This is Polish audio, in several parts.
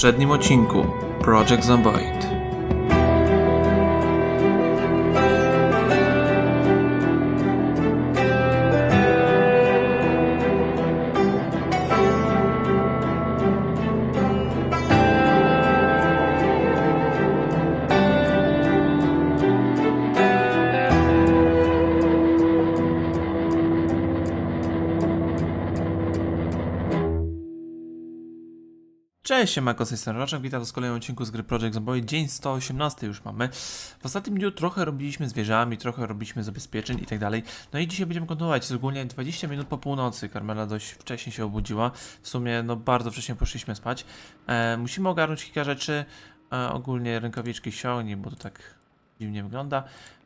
poprzednim odcinku Project Zomboid. Cześć, siemanko, z tej Roczek, witam was w kolejnym odcinku z gry Project Zomboid. Dzień 118 już mamy. W ostatnim dniu trochę robiliśmy z wieżami, trochę robiliśmy zabezpieczeń i tak dalej. No i dzisiaj będziemy kontynuować. Jest ogólnie 20 minut po północy. Carmela dość wcześnie się obudziła. W sumie, no bardzo wcześnie poszliśmy spać. E, musimy ogarnąć kilka rzeczy. E, ogólnie rękawiczki ściągnij, bo to tak dziwnie wygląda.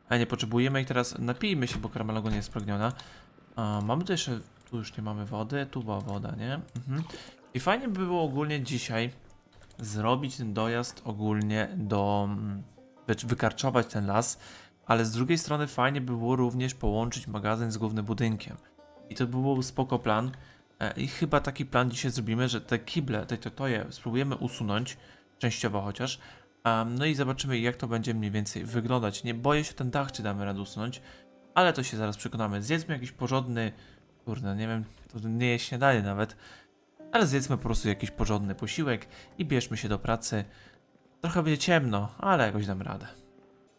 A nie potrzebujemy ich teraz. Napijmy się, bo Carmela ogólnie jest spragniona. E, mamy tu jeszcze, tu już nie mamy wody, tu była woda, nie? Mhm. I fajnie by było ogólnie dzisiaj zrobić ten dojazd ogólnie do. wy- wykarczować ten las, ale z drugiej strony fajnie by było również połączyć magazyn z głównym budynkiem. I to by spoko plan. E, I chyba taki plan dzisiaj zrobimy, że te kible, te totoje spróbujemy usunąć, częściowo chociaż. no i zobaczymy, jak to będzie mniej więcej wyglądać. Nie boję się ten dach, czy damy radę usunąć, ale to się zaraz przekonamy. Zjedzmy jakiś porządny. Kurde, nie wiem, to nie jest śniadanie nawet. Ale zjedzmy po prostu jakiś porządny posiłek i bierzmy się do pracy. Trochę będzie ciemno, ale jakoś dam radę.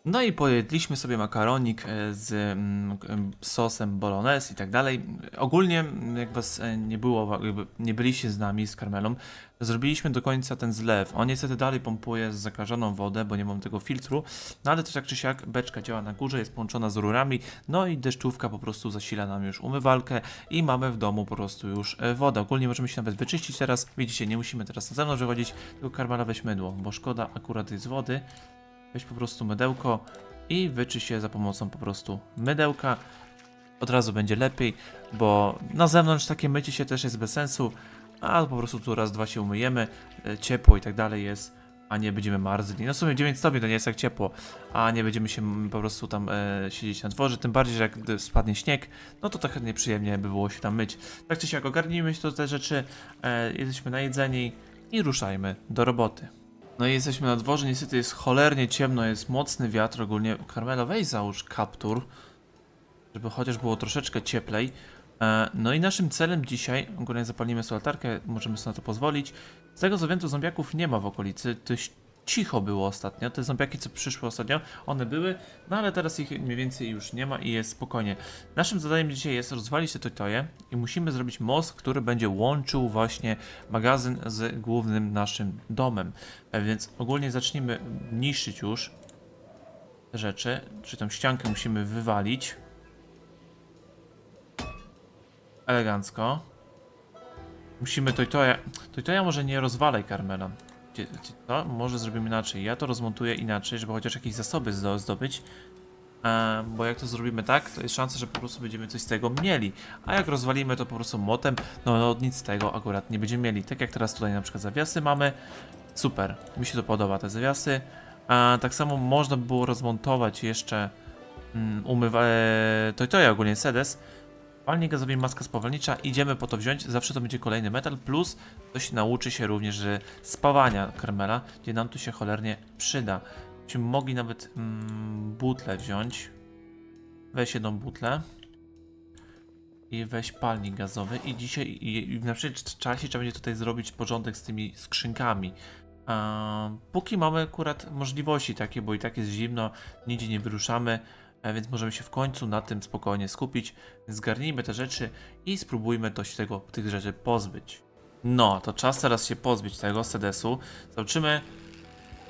No i pojedliśmy sobie makaronik e, z mm, sosem bolognese i tak dalej. Ogólnie, mm, jak was e, nie było, nie byliście z nami, z Karmelą, zrobiliśmy do końca ten zlew. On niestety dalej pompuje z zakażoną wodę, bo nie mam tego filtru, no ale też tak czy siak beczka działa na górze, jest połączona z rurami, no i deszczówka po prostu zasila nam już umywalkę i mamy w domu po prostu już e, wodę. Ogólnie możemy się nawet wyczyścić teraz. Widzicie, nie musimy teraz na zewnątrz wychodzić, tylko Karmela weź mydło, bo szkoda akurat jest wody. Weź po prostu mydełko i wyczy się za pomocą po prostu mydełka. Od razu będzie lepiej, bo na zewnątrz takie mycie się też jest bez sensu, a po prostu tu raz, dwa się umyjemy, e, ciepło i tak dalej jest, a nie będziemy marzli. No w sumie 9 stopni to nie jest jak ciepło, a nie będziemy się po prostu tam e, siedzieć na dworze, tym bardziej, że jak spadnie śnieg, no to tak nieprzyjemnie by było się tam myć. Tak czy siak ogarnijmy się to te rzeczy, e, jesteśmy najedzeni i ruszajmy do roboty. No i jesteśmy na dworze, niestety jest cholernie ciemno, jest mocny wiatr ogólnie. Carmelo, weź załóż kaptur, żeby chociaż było troszeczkę cieplej. E, No i naszym celem dzisiaj, ogólnie zapalimy sobie latarkę, możemy sobie na to pozwolić. Z tego co wiem, to zombiaków nie ma w okolicy, cicho było ostatnio. Te zombiaki, co przyszły ostatnio, one były, no ale teraz ich mniej więcej już nie ma i jest spokojnie. Naszym zadaniem dzisiaj jest rozwalić te toje i musimy zrobić most, który będzie łączył właśnie magazyn z głównym naszym domem. E, Więc ogólnie zacznijmy niszczyć już te rzeczy, czy tą ściankę musimy wywalić. Elegancko. Musimy to i to ja. To i to ja może nie rozwalaj Carmela. Może zrobimy inaczej. Ja to rozmontuję inaczej, żeby chociaż jakieś zasoby zdo- zdobyć. E, bo jak to zrobimy tak, to jest szansa, że po prostu będziemy coś z tego mieli. A jak rozwalimy to po prostu motem, no, no nic z tego akurat nie będziemy mieli. Tak jak teraz tutaj na przykład zawiasy mamy. Super, mi się to podoba, te zawiasy. A tak samo można by było rozmontować jeszcze mm, umywa... E, to i to ja ogólnie sedes. Palnik gazowy, maska spawalnicza, idziemy po to wziąć, zawsze to będzie kolejny metal, plus ktoś nauczy się również spawania karmela, gdzie nam tu się cholernie przyda. Byśmy mogli nawet mm, butlę wziąć. Weź jedną butlę. I weź palnik gazowy. I dzisiaj, i, i w najbliższym czasie trzeba będzie tutaj zrobić porządek z tymi skrzynkami. A, póki mamy akurat możliwości takie, bo i tak jest zimno, nigdzie nie wyruszamy, więc możemy się w końcu na tym spokojnie skupić. Zgarnijmy te rzeczy i spróbujmy to się tego, tych rzeczy pozbyć. No, to czas teraz się pozbyć tego sedesu. Zobaczymy.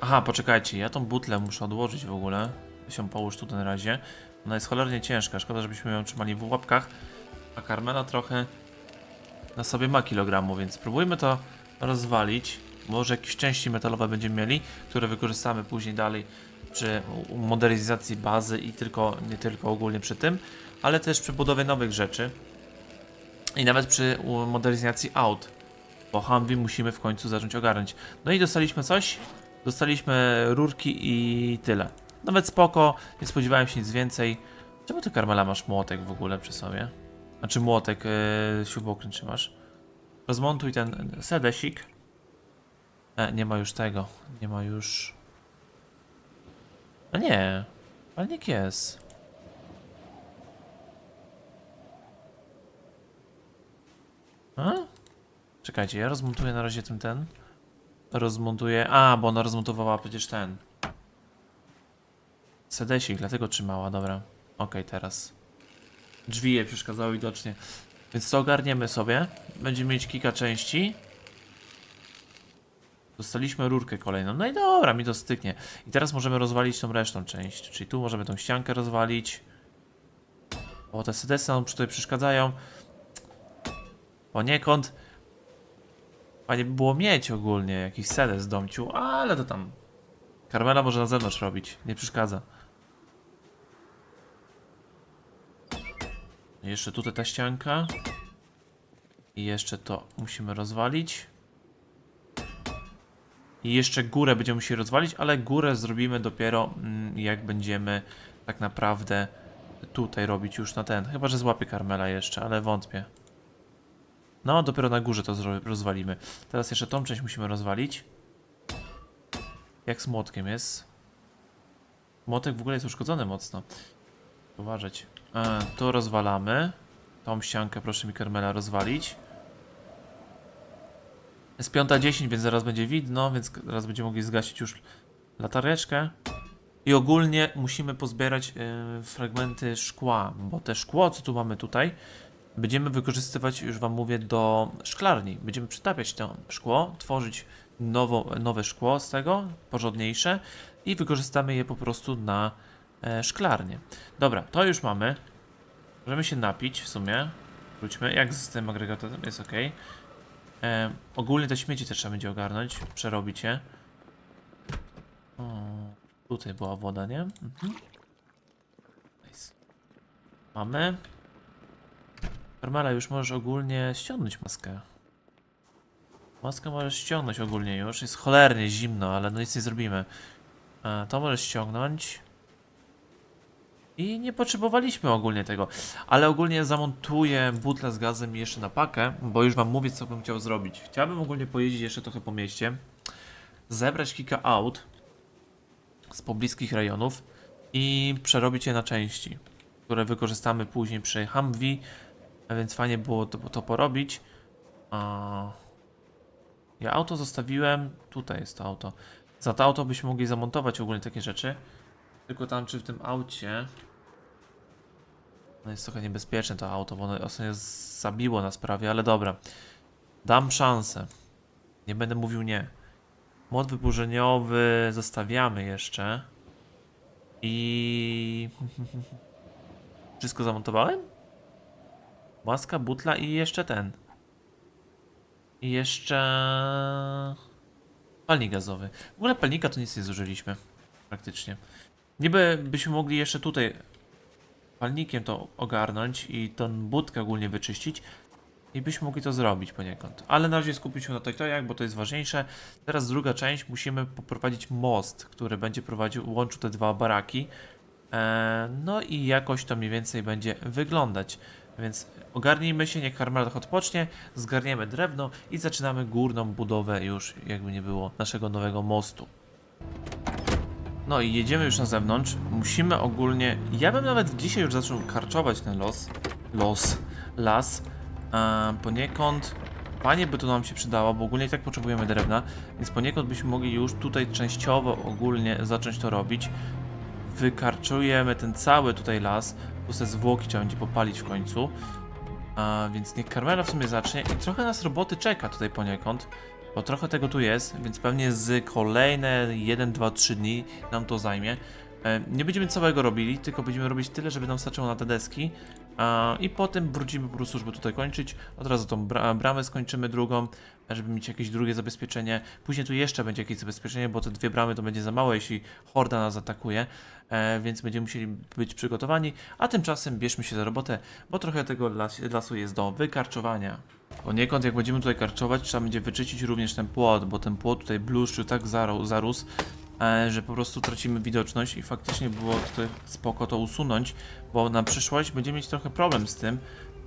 Aha, poczekajcie, ja tą butlę muszę odłożyć w ogóle. Ją połóż tu na razie. Ona jest cholernie ciężka, szkoda, żebyśmy ją trzymali w łapkach. A Carmela trochę na sobie ma kilogramu, więc spróbujmy to rozwalić. Może jakieś części metalowe będziemy mieli, które wykorzystamy później dalej przy modernizacji bazy i tylko, nie tylko ogólnie przy tym, ale też przy budowie nowych rzeczy i nawet przy modernizacji aut, bo Humvee musimy w końcu zacząć ogarnąć. No i dostaliśmy coś, dostaliśmy rurki i tyle. Nawet spoko, nie spodziewałem się nic więcej. Czemu ty Karmela masz młotek w ogóle przy sobie? Znaczy młotek, yy, śrubokręt trzymasz. Rozmontuj ten sedesik. E, nie ma już tego. Nie ma już... A nie. Palnik jest. A? Czekajcie, ja rozmontuję na razie ten ten. Rozmontuję. A, bo ona rozmontowała przecież ten. Sedesik, dlatego trzymała, dobra. Okej, teraz. Drzwi jej przeszkadzały widocznie. Więc to ogarniemy sobie. Będziemy mieć kilka części. Dostaliśmy rurkę kolejną. No i dobra, mi to styknie. I teraz możemy rozwalić tą resztą część. Czyli tu możemy tą ściankę rozwalić. O, te sedesy nam tutaj przeszkadzają. Poniekąd. Fajnie by było mieć ogólnie jakiś sedes w domciu, ale to tam. Karmela może na zewnątrz robić, nie przeszkadza. Jeszcze tutaj ta ścianka. I jeszcze to musimy rozwalić. I jeszcze górę będziemy musieli rozwalić, ale górę zrobimy dopiero mm, jak będziemy tak naprawdę tutaj robić już na ten. Chyba, że złapie Karmela jeszcze, ale wątpię. No, dopiero na górze to rozwalimy. Teraz jeszcze tą część musimy rozwalić. Jak z młotkiem jest? Młotek w ogóle jest uszkodzony mocno. Uważać. E, to rozwalamy. Tą ściankę proszę mi Karmela rozwalić. Jest 5.10, więc zaraz będzie widno, więc zaraz będziemy mogli zgasić już latareczkę. I ogólnie musimy pozbierać e, fragmenty szkła, bo te szkło, co tu mamy tutaj, będziemy wykorzystywać, już Wam mówię, do szklarni. Będziemy przytapiać to szkło, tworzyć nowo, nowe szkło z tego, porządniejsze i wykorzystamy je po prostu na e, szklarnię. Dobra, to już mamy. Możemy się napić w sumie. Wróćmy, jak z tym agregatem jest ok. E, ogólnie te śmieci też trzeba będzie ogarnąć, przerobić je. O, tutaj była woda, nie? Mhm. Nice. Mamy. Karmela, już możesz ogólnie ściągnąć maskę. Maskę możesz ściągnąć ogólnie już. Jest cholernie zimno, ale no nic nie zrobimy. E, to możesz ściągnąć. I nie potrzebowaliśmy ogólnie tego. Ale ogólnie zamontuję butlę z gazem jeszcze na pakę, bo już wam mówię, co bym chciał zrobić. Chciałbym ogólnie pojeździć jeszcze trochę po mieście, zebrać kilka aut z pobliskich rejonów i przerobić je na części, które wykorzystamy później przy Humvee, więc fajnie było to, to porobić. Ja auto zostawiłem, tutaj jest to auto. Za to auto byśmy mogli zamontować ogólnie takie rzeczy. Tylko tam, czy w tym aucie. No jest trochę niebezpieczne to auto, bo ono ostatnio zabiło nas prawie, ale dobra. Dam szansę. Nie będę mówił nie. Mod wyburzeniowy zostawiamy jeszcze. I. Wszystko zamontowałem? Maska, butla i jeszcze ten. I jeszcze. Palnik gazowy. W ogóle palnika to nic nie zużyliśmy. Praktycznie. Niby byśmy mogli jeszcze tutaj palnikiem to ogarnąć i tą budkę ogólnie wyczyścić i byśmy mogli to zrobić poniekąd. Ale na razie skupić się na tojtojach, bo to jest ważniejsze. Teraz druga część, musimy poprowadzić most, który będzie prowadził, łączył te dwa baraki. Eee, no i jakoś to mniej więcej będzie wyglądać. Więc ogarnijmy się, niech Karmel odpocznie, zgarniemy drewno i zaczynamy górną budowę już, jakby nie było, naszego nowego mostu. No i jedziemy już na zewnątrz. Musimy ogólnie. Ja bym nawet dzisiaj już zaczął karczować ten los. Los. Las. A, poniekąd. Panie by to nam się przydało, bo ogólnie i tak potrzebujemy drewna. Więc poniekąd byśmy mogli już tutaj częściowo ogólnie zacząć to robić. Wykarczujemy ten cały tutaj las. Plus te zwłoki trzeba będzie popalić w końcu. A, więc niech Carmela w sumie zacznie. I trochę nas roboty czeka tutaj poniekąd. Bo trochę tego tu jest, więc pewnie z kolejne 1, 2, 3 dni nam to zajmie. E, Nie będziemy całego robili, tylko będziemy robić tyle, żeby nam starczyło na te deski. I potem wrócimy po prostu, żeby tutaj kończyć. Od razu tą bra bramę skończymy drugą, żeby mieć jakieś drugie zabezpieczenie. Później tu jeszcze będzie jakieś zabezpieczenie, bo te dwie bramy to będzie za mało, jeśli horda nas atakuje. E, więc będziemy musieli być przygotowani. A tymczasem bierzmy się za robotę, bo trochę tego las lasu jest do wykarczowania. Poniekąd jak będziemy tutaj karczować, trzeba będzie wyczyścić również ten płot, bo ten płot tutaj bluszczył tak zaró- zarósł, e, że po prostu tracimy widoczność i faktycznie było tutaj spoko to usunąć, bo na przyszłość będziemy mieć trochę problem z tym,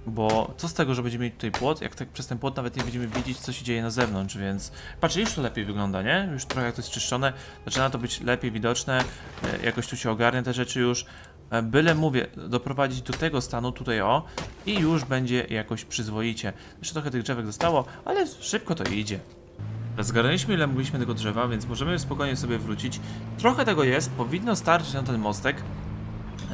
Bo co z tego, że będziemy mieć tutaj płot, jak tak przez ten płot nawet nie będziemy wiedzieć, co się dzieje na zewnątrz, więc... Patrzcie, już to lepiej wygląda, nie? Już trochę jak to jest czyszczone, zaczyna to być lepiej widoczne, e, jakoś tu się ogarnia te rzeczy już. E, Byle, mówię, doprowadzić do tego stanu tutaj o i już będzie jakoś przyzwoicie. Jeszcze trochę tych drzewek zostało, ale szybko to idzie. Zgarnęliśmy ile mogliśmy tego drzewa, więc możemy spokojnie sobie wrócić. Trochę tego jest, powinno starczyć na ten mostek.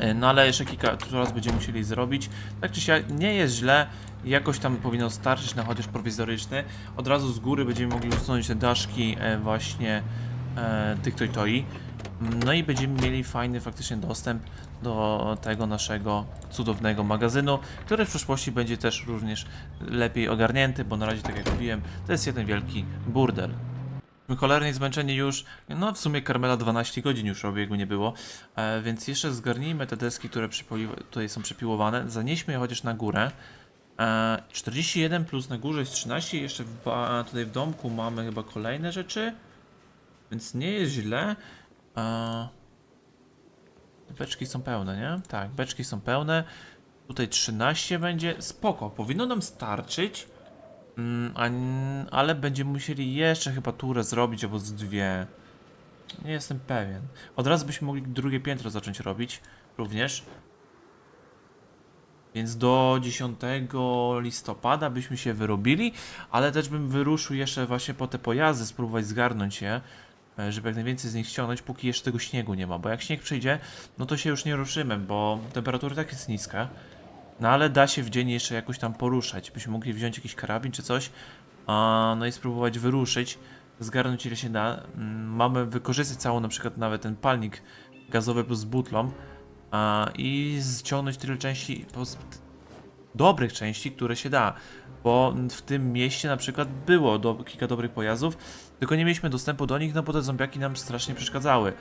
E, No ale jeszcze kilka raz będziemy musieli zrobić. Tak czy siak nie jest źle. Jakoś tam powinno starczyć na chociaż prowizoryczny. Od razu z góry będziemy mogli usunąć te daszki e, właśnie e, tych toj toi. No i będziemy mieli fajny faktycznie dostęp do tego naszego cudownego magazynu, który w przyszłości będzie też również lepiej ogarnięty, bo na razie, tak jak mówiłem, to jest jeden wielki burdel. Cholernie zmęczeni już, no w sumie Karmela 12 godzin już obiegu nie było, e, więc jeszcze zgarnijmy te deski, które tutaj są przepiłowane, zanieśmy je chociaż na górę. E, 41 plus na górze jest 13, jeszcze w tutaj w domku mamy chyba kolejne rzeczy, więc nie jest źle. E, beczki są pełne, nie? Tak, beczki są pełne. Tutaj 13 będzie, spoko, powinno nam starczyć. Mm, a ale będziemy musieli jeszcze chyba turę zrobić, albo z dwie. Nie jestem pewien. Od razu byśmy mogli drugie piętro zacząć robić, również. Więc do 10 listopada byśmy się wyrobili, ale też bym wyruszył jeszcze właśnie po te pojazdy, spróbować zgarnąć je, żeby jak najwięcej z nich ściągnąć, póki jeszcze tego śniegu nie ma. Bo jak śnieg przyjdzie, no to się już nie ruszymy, bo temperatura tak jest niska. No ale da się w dzień jeszcze jakoś tam poruszać. Byśmy mogli wziąć jakiś karabin czy coś, no i spróbować wyruszyć, zgarnąć ile się da. Mm, Mamy wykorzystać całą na przykład nawet ten palnik gazowy plus butlą i ściągnąć tyle części, dobrych części, które się da. Bo w tym mieście na przykład było do, kilka dobrych pojazdów, tylko nie mieliśmy dostępu do nich, no bo te zombiaki nam strasznie przeszkadzały.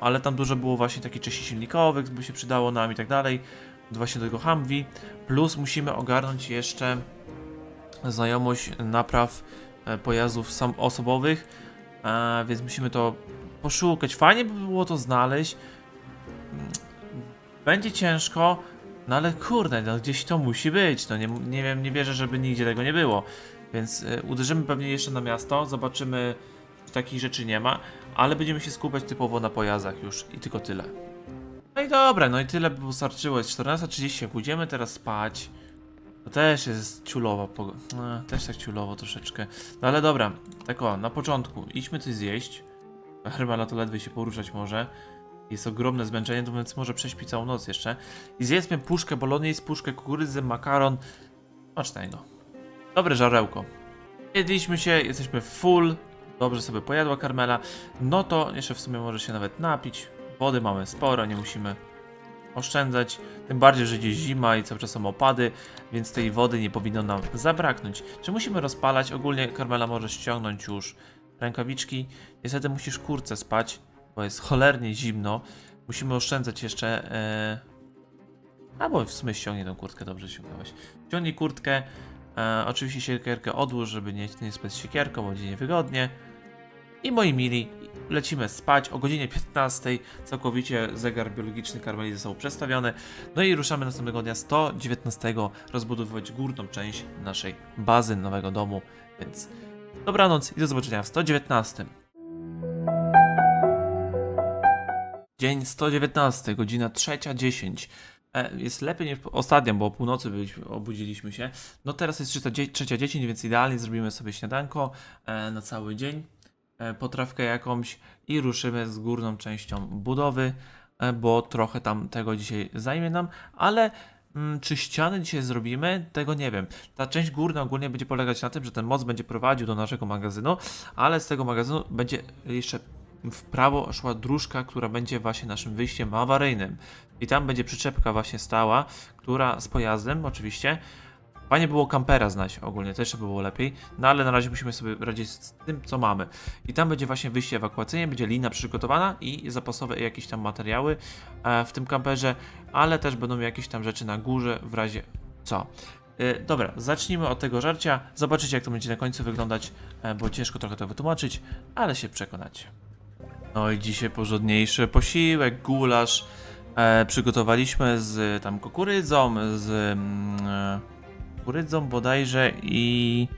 Ale tam dużo było właśnie takich części silnikowych, by się przydało nam i tak dalej. Właśnie do tego Humvee. Plus musimy ogarnąć jeszcze znajomość napraw e, pojazdów sam osobowych, więc musimy to poszukać. Fajnie by było to znaleźć. Będzie ciężko, no ale kurde, no gdzieś to musi być. No nie, nie wiem, nie wierzę, żeby nigdzie tego nie było. Więc e, uderzymy pewnie jeszcze na miasto, zobaczymy, czy takich rzeczy nie ma, ale będziemy się skupiać typowo na pojazdach już i tylko tyle. No i dobra, no i tyle by wystarczyło. Jest 14.30, pójdziemy teraz spać. To też jest ciulowa pogoda. No, też tak ciulowo troszeczkę. No ale dobra, tak o, na początku idźmy coś zjeść. Hermala to ledwie się poruszać może. Jest ogromne zmęczenie, więc może prześpi całą noc jeszcze. I zjedzmy puszkę bolognese, puszkę kukurydzy, makaron. Smacznego. Dobre żarełko. Jedliśmy się, jesteśmy full. Dobrze sobie pojadła Karmela. No to jeszcze w sumie może się nawet napić. Wody mamy sporo, nie musimy oszczędzać. Tym bardziej, że gdzieś zima i cały czas są opady, więc tej wody nie powinno nam zabraknąć. Czy musimy rozpalać? Ogólnie Karmela może ściągnąć już rękawiczki. Niestety musisz kurce spać, bo jest cholernie zimno. Musimy oszczędzać jeszcze. E... Albo w sumie ściągnie tą kurtkę, dobrze ściągnąłeś. Ściągnij kurtkę. E, oczywiście siekierkę odłóż, żeby nie, nie spać siekierką, bo będzie niewygodnie. I moi mili, lecimy spać o godzinie 15. Całkowicie zegar biologiczny Karmeli został przestawiony. No i ruszamy następnego dnia 119 rozbudowywać górną część naszej bazy nowego domu. Więc dobranoc i do zobaczenia w 119. Dzień 119, godzina 3.10. E, Jest lepiej niż ostatnio, bo o północy byliśmy, obudziliśmy się. No teraz jest 3.10, więc idealnie zrobimy sobie śniadanko e, na cały dzień e, potrawkę jakąś i ruszymy z górną częścią budowy, bo trochę tam tego dzisiaj zajmie nam, ale mm, czy ściany dzisiaj zrobimy, tego nie wiem. Ta część górna ogólnie będzie polegać na tym, że ten most będzie prowadził do naszego magazynu, ale z tego magazynu będzie jeszcze w prawo szła dróżka, która będzie właśnie naszym wyjściem awaryjnym. I tam będzie przyczepka właśnie stała, która z pojazdem oczywiście, Fajnie było kampera znać ogólnie, też by było lepiej, no ale na razie musimy sobie radzić z tym, co mamy. I tam będzie właśnie wyjście ewakuacyjne, będzie lina przygotowana i zapasowe jakieś tam materiały e, w tym kamperze, ale też będą jakieś tam rzeczy na górze w razie co. E, dobra, zacznijmy od tego żarcia, zobaczycie jak to będzie na końcu wyglądać, e, bo ciężko trochę to wytłumaczyć, ale się przekonacie. No i dzisiaj porządniejszy posiłek, gulasz, e, przygotowaliśmy z tam kukurydzą, z mm, e, kukurydzą bodajże i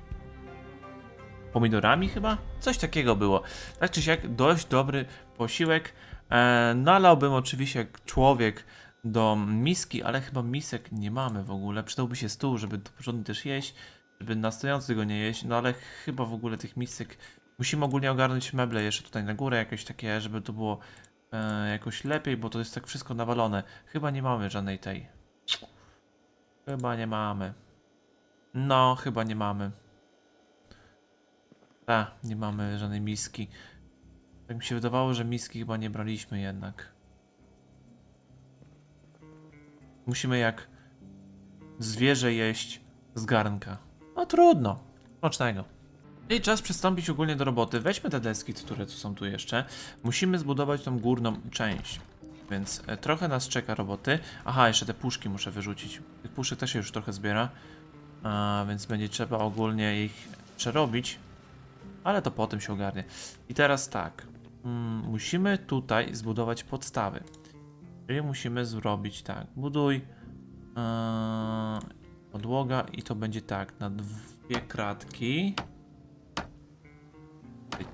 pomidorami chyba? Coś takiego było. Tak czy siak dość dobry posiłek. E, nalałbym oczywiście jak człowiek do miski, ale chyba misek nie mamy w ogóle. Przydałby się stół, żeby porządnie też jeść, żeby na stojący go nie jeść, no ale chyba w ogóle tych misek musimy ogólnie ogarnąć meble jeszcze tutaj na górę, jakieś takie, żeby to było e, jakoś lepiej, bo to jest tak wszystko nawalone. Chyba nie mamy żadnej tej. Chyba nie mamy. No, chyba nie mamy. Tak, nie mamy żadnej miski. Tak mi się wydawało, że miski chyba nie braliśmy jednak. Musimy jak zwierzę jeść z garnka. No trudno. Smacznego. I czas przystąpić ogólnie do roboty. Weźmy te deski, które tu są tu jeszcze. Musimy zbudować tą górną część. Więc e, trochę nas czeka roboty. Aha, jeszcze te puszki muszę wyrzucić. Tych puszek też się już trochę zbiera. A, więc będzie trzeba ogólnie ich przerobić. Ale to potem się ogarnie. I teraz tak. Mm, musimy tutaj zbudować podstawy. Czyli musimy zrobić tak. Buduj yy, podłoga i to będzie tak. Na dwie kratki.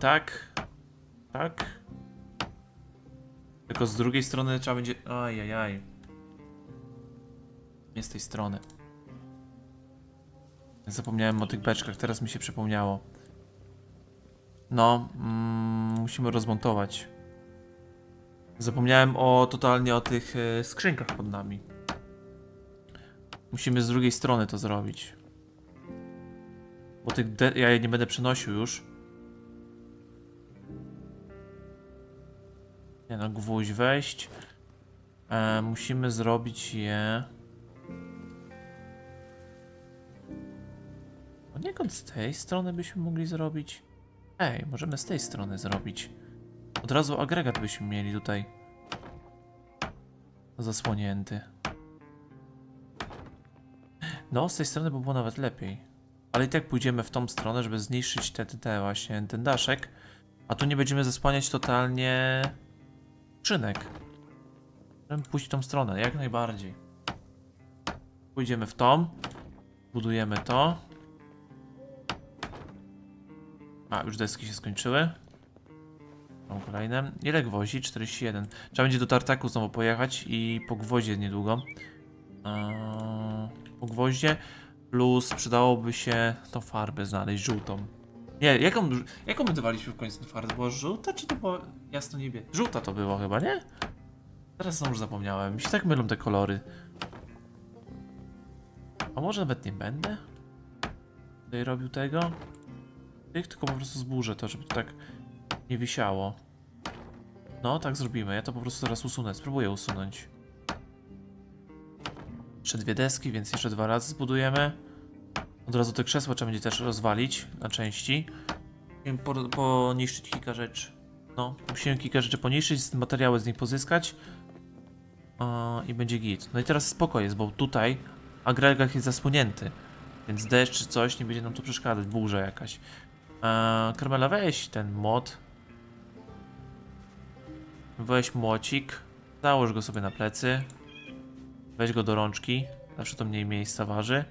Tak. Tak. Tylko z drugiej strony trzeba będzie... Ajajaj. Nie z tej strony. Zapomniałem o tych beczkach, teraz mi się przypomniało. No, mm, musimy rozmontować. Zapomniałem o totalnie o tych e, skrzynkach pod nami. Musimy z drugiej strony to zrobić. Bo tych ja je nie będę przenosił już. Nie no, gwóźdź wejść. E, musimy zrobić je. Poniekąd z tej strony byśmy mogli zrobić. Ej, możemy z tej strony zrobić. Od razu agregat byśmy mieli tutaj. Zasłonięty. No, z tej strony by było nawet lepiej. Ale i tak pójdziemy w tą stronę, żeby zniszczyć te, te, te właśnie, ten daszek. A tu nie będziemy zasłaniać totalnie skrzynek. Możemy pójść w tą stronę, jak najbardziej. Pójdziemy w tą. Budujemy to. A, już deski się skończyły. Mam kolejne. Ile gwoździ? 41. Trzeba będzie do tartaku znowu pojechać i po gwoździe niedługo. Eee, po gwoździe. Plus przydałoby się tą farbę znaleźć, żółtą. Nie, jaką, jaką my dawaliśmy w końcu tę farbę? Była żółta, czy to była jasno niebie? Żółta to było chyba, nie? Teraz znowu zapomniałem. Mi się tak mylą te kolory. A może nawet nie będę? Tutaj robił tego? Tych, tylko po prostu zburzę to, żeby to tak nie wisiało. No, tak zrobimy. Ja to po prostu teraz usunę. Spróbuję usunąć. Jeszcze dwie deski, więc jeszcze dwa razy zbudujemy. Od razu te krzesła trzeba będzie też rozwalić na części. Musimy po, poniszczyć kilka rzeczy. No, musimy kilka rzeczy poniszczyć, materiały z nich pozyskać. A, I będzie git. No i teraz spoko jest, bo tutaj agregat jest zasłonięty. Więc deszcz czy coś nie będzie nam tu przeszkadzać, burza jakaś. Eee, Karmela, weź ten mod. Weź młocik. Załóż go sobie na plecy. Weź go do rączki. Zawsze to mniej miejsca waży.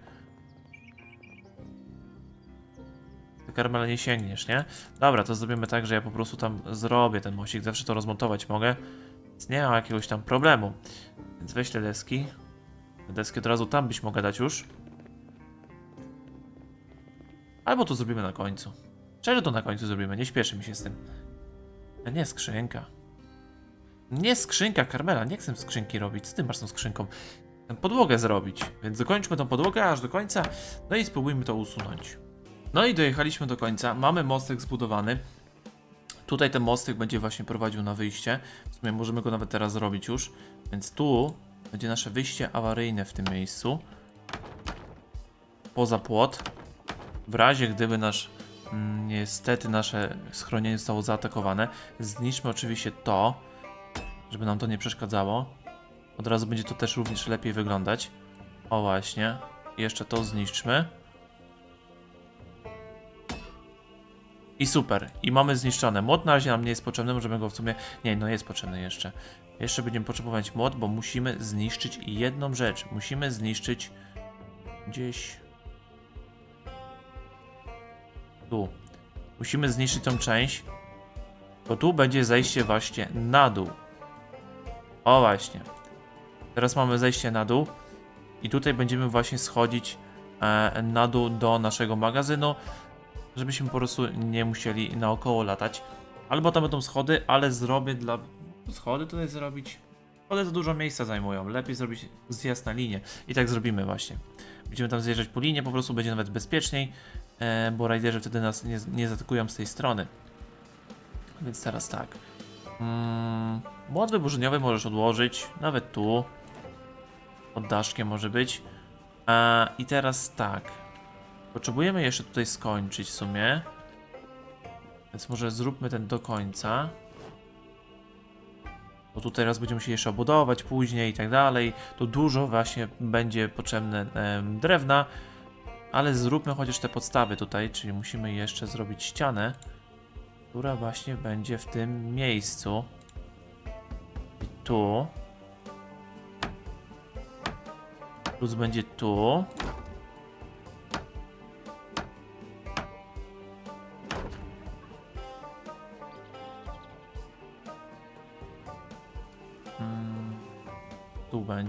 Karmela nie sięgniesz, nie? Dobra, to zrobimy tak, że ja po prostu tam zrobię ten mocik. Zawsze to rozmontować mogę. Więc nie ma jakiegoś tam problemu. Więc weź te deski. Deski od razu tam byś mogła dać już. Albo to zrobimy na końcu. Szczerze to na końcu zrobimy, nie śpieszy mi się z tym. A nie skrzynka. Nie skrzynka, Karmela, nie chcę skrzynki robić. Co ty masz tą skrzynką? Chcę podłogę zrobić, więc dokończmy tą podłogę aż do końca, no i spróbujmy to usunąć. No i dojechaliśmy do końca, mamy mostek zbudowany. Tutaj ten mostek będzie właśnie prowadził na wyjście. W sumie możemy go nawet teraz zrobić już. Więc tu będzie nasze wyjście awaryjne w tym miejscu. Poza płot. W razie gdyby nasz mm, niestety nasze schronienie zostało zaatakowane, zniszczmy oczywiście to, żeby nam to nie przeszkadzało. Od razu będzie to też również lepiej wyglądać. O właśnie. Jeszcze to zniszczmy. I super. I mamy zniszczone. Młot na razie nam nie jest potrzebny, możemy go w sumie... Nie, no jest potrzebny jeszcze. Jeszcze będziemy potrzebować mod, bo musimy zniszczyć jedną rzecz. Musimy zniszczyć gdzieś tu. Musimy zniszczyć tą część, bo tu będzie zejście właśnie na dół. O właśnie. Teraz mamy zejście na dół i tutaj będziemy właśnie schodzić e, na dół do naszego magazynu, żebyśmy po prostu nie musieli naokoło latać. Albo tam będą schody, ale zrobię dla... Schody tutaj zrobić? Schody za dużo miejsca zajmują, lepiej zrobić zjazd na linię. I tak zrobimy właśnie. Będziemy tam zjeżdżać po linie, po prostu będzie nawet bezpieczniej, e, bo rajderzy wtedy nas nie, nie zaatakują z tej strony. Więc teraz tak. Mm, młot wyburzeniowy możesz odłożyć, nawet tu. Pod daszkiem może być. A, I teraz tak. Potrzebujemy jeszcze tutaj skończyć w sumie. Więc może zróbmy ten do końca. Bo tutaj raz będziemy musieli jeszcze obudować później i tak dalej. Tu dużo właśnie będzie potrzebne drewna. Ale zróbmy chociaż te podstawy tutaj, czyli musimy jeszcze zrobić ścianę, która właśnie będzie w tym miejscu. I tu. Plus będzie tu.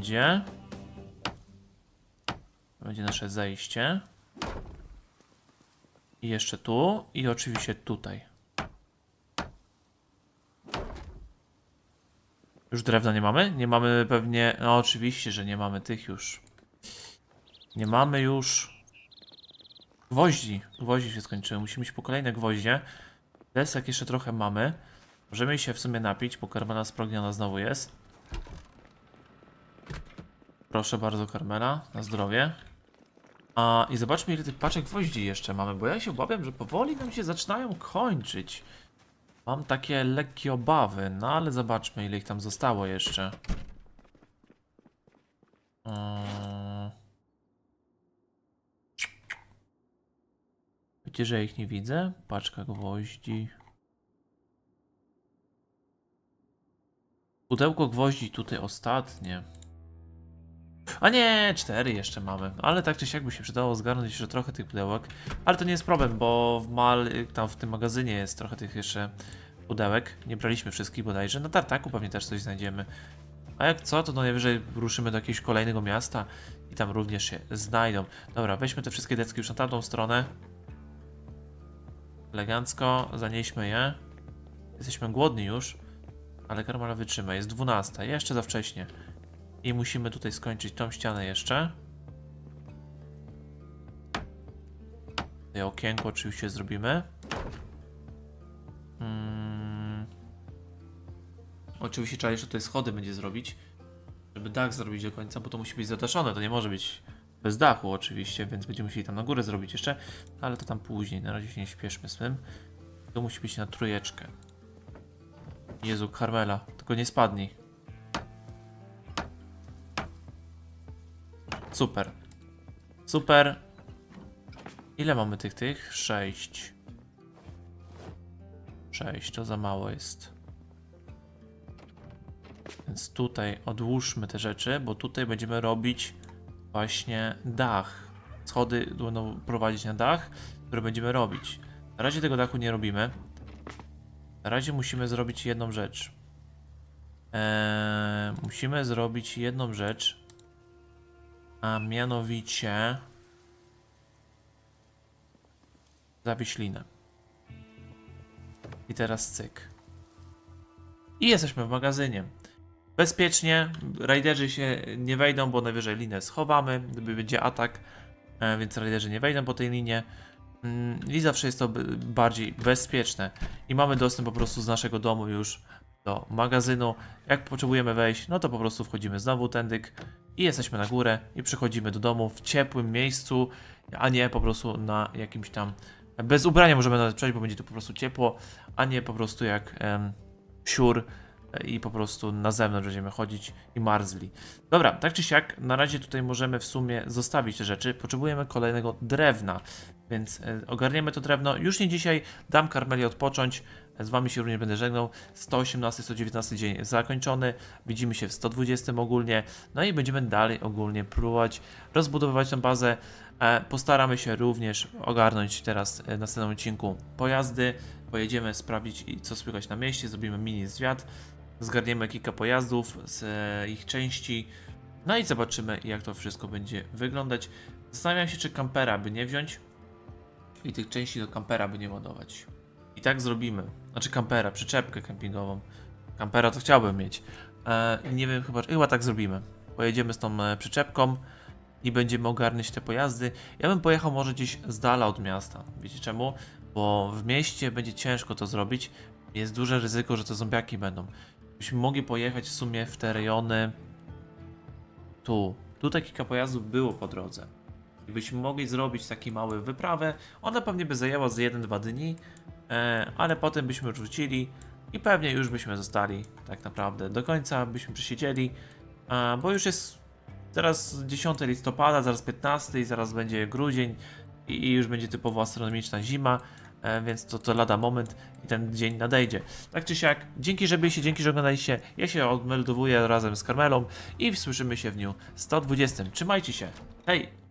Będzie. Będzie nasze zejście. I jeszcze tu. I oczywiście tutaj. Już drewna nie mamy? Nie mamy pewnie... No oczywiście, że nie mamy tych już. Nie mamy już... Gwoździ. Gwoździ się skończyły. Musimy iść po kolejne gwoździe. Desek jeszcze trochę mamy. Możemy się w sumie napić, bo karmela spragniona znowu jest. Proszę bardzo, Karmela, na zdrowie. A, I zobaczmy, ile tych paczek gwoździ jeszcze mamy, bo ja się obawiam, że powoli nam się zaczynają kończyć. Mam takie lekkie obawy, no ale zobaczmy, ile ich tam zostało jeszcze. Eee... Wiecie, że ja ich nie widzę? Paczka gwoździ. Pudełko gwoździ tutaj ostatnie. A nie, cztery jeszcze mamy. Ale tak czy siak by się przydało zgarnąć jeszcze trochę tych pudełek. Ale to nie jest problem, bo w mal, tam w tym magazynie jest trochę tych jeszcze pudełek. Nie braliśmy wszystkich bodajże. Na tartaku pewnie też coś znajdziemy. A jak co, to no najwyżej ruszymy do jakiegoś kolejnego miasta i tam również się znajdą. Dobra, weźmy te wszystkie decki już na tamtą stronę. Elegancko, zanieśmy je. Jesteśmy głodni już, ale karmala wytrzyma. Jest 12, jeszcze za wcześnie. I musimy tutaj skończyć tą ścianę jeszcze. Tutaj okienko oczywiście zrobimy. Mm. Oczywiście trzeba jeszcze tutaj schody będzie zrobić, żeby dach zrobić do końca, bo to musi być zadaszone, to nie może być bez dachu oczywiście, więc będziemy musieli tam na górę zrobić jeszcze, ale to tam później, na razie się nie śpieszmy z tym. To musi być na trójeczkę. Jezu, Karmela, tylko nie spadnij. Super. Super. Ile mamy tych tych? Sześć. Sześć, to za mało jest. Więc tutaj odłóżmy te rzeczy, bo tutaj będziemy robić właśnie dach. Schody będą prowadzić na dach, który będziemy robić. Na razie tego dachu nie robimy. Na razie musimy zrobić jedną rzecz. Eee, musimy zrobić jedną rzecz. A mianowicie zawieź linę. I teraz cyk. I jesteśmy w magazynie. Bezpiecznie, rajderzy się nie wejdą, bo najwyżej linę schowamy, gdyby będzie atak, e, więc rajderzy nie wejdą po tej linie. Mm, I zawsze jest to bardziej bezpieczne. I mamy dostęp po prostu z naszego domu już do magazynu. Jak potrzebujemy wejść, no to po prostu wchodzimy znowu tędyk i jesteśmy na górę i przychodzimy do domu w ciepłym miejscu, a nie po prostu na jakimś tam. Bez ubrania możemy nawet przejść, bo będzie tu po prostu ciepło, a nie po prostu jak em, siur e, i po prostu na zewnątrz będziemy chodzić i marzli. Dobra, tak czy siak, na razie tutaj możemy w sumie zostawić te rzeczy. Potrzebujemy kolejnego drewna, więc e, ogarniemy to drewno. Już nie dzisiaj, dam Karmeli odpocząć. Z wami się również będę żegnał. 118, 119 dzień zakończony. Widzimy się w 120 ogólnie. No i będziemy dalej ogólnie próbować rozbudowywać tę bazę. E, Postaramy się również ogarnąć teraz e, w następnym odcinku pojazdy. Pojedziemy sprawdzić co słychać na mieście. Zrobimy mini zwiat. Zgarniemy kilka pojazdów z e, ich części. No i zobaczymy jak to wszystko będzie wyglądać. Zastanawiam się czy kampera by nie wziąć i tych części do kampera by nie ładować. I tak zrobimy. Znaczy kampera, przyczepkę kempingową. Kampera to chciałbym mieć. E, nie wiem, chyba, chyba tak zrobimy. Pojedziemy z tą e, przyczepką i będziemy ogarniać te pojazdy. Ja bym pojechał może gdzieś z dala od miasta. Wiecie czemu? Bo w mieście będzie ciężko to zrobić. Jest duże ryzyko, że to zombiaki będą. Byśmy mogli pojechać w sumie w te rejony tu. Tutaj kilka pojazdów było po drodze. Gdybyśmy mogli zrobić taki mały wyprawę, ona pewnie by zajęła z 1-2 dni, ale potem byśmy wrócili i pewnie już byśmy zostali tak naprawdę do końca, byśmy przesiedzieli, e, bo już jest teraz 10 listopada, zaraz 15 i zaraz będzie grudzień i, i już będzie typowo astronomiczna zima, e, więc to, to lada moment i ten dzień nadejdzie. Tak czy siak, dzięki, że byliście, dzięki, że oglądaliście. Ja się odmeldowuję razem z Karmelą i słyszymy się w dniu 120. Trzymajcie się. Hej!